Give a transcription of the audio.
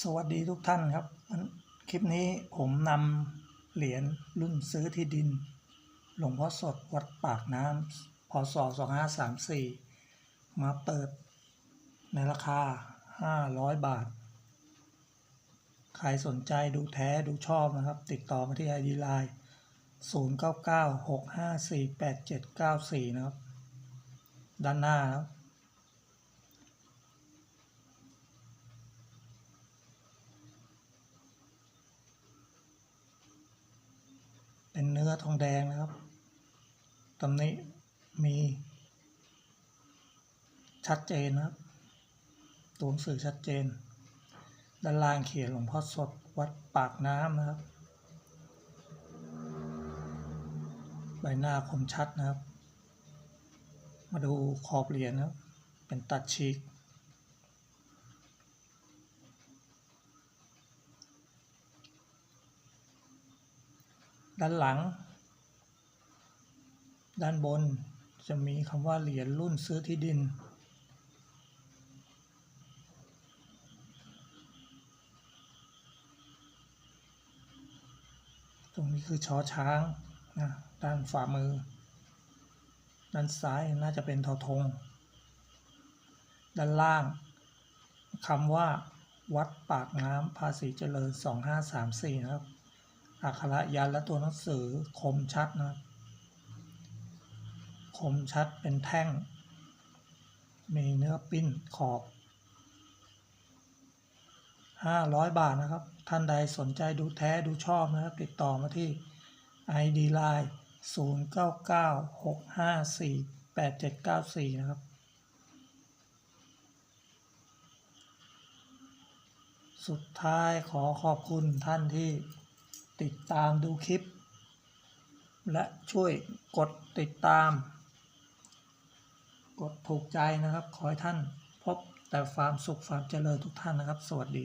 สวัสดีทุกท่านครับ คลิปนี้ผมนำเหรียญรุ่นซื้อที่ดิน หลวงพ่อสดวัดปากน้ำพศ2534 มาเปิดในราคา 500 บาท ใครสนใจดูแท้ดูชอบนะครับ ติดต่อมาที่ ID Line 0996548794 นะครับ ด้านหน้านะครับ เป็นเนื้ อทองแดงนะครับตำหนิมีชัดเจนนะครับ ตัวหนังสือชัดเจน ด้านล่างเขียนหลวงพ่อสดวัดปากน้ำนะครับ ใบหน้าคมชัดนะครับ มาดูขอบเหรียญนะครับ เป็นตัดชีก ด้านหลัง ด้านบนจะมีคำว่าเหรียญรุ่นซื้อที่ดิน ตรงนี้คือชอช้างนะด้านฝ่ามือ ด้านซ้ายน่าจะเป็นทอทง ด้านล่างคำว่าวัดปากน้ำภาษีเจริญ 2534 นะครับ อักขระยันและตัวหนังสือคมชัดนะครับ คมชัดเป็นแท่ง มีเนื้อปิ้นขอบ 500 บาทนะครับ ท่านใดสนใจดูแท้ดูชอบนะครับ ติดต่อมาที่ ID Line 0996548794 นะครับ สุดท้ายขอขอบคุณท่านที่ติดตามดูคลิป และช่วยกดติดตาม ดถูกใจนะครับ ขอให้ท่านพบแต่ความสุขความเจริญทุกท่านนะครับ สวัสดี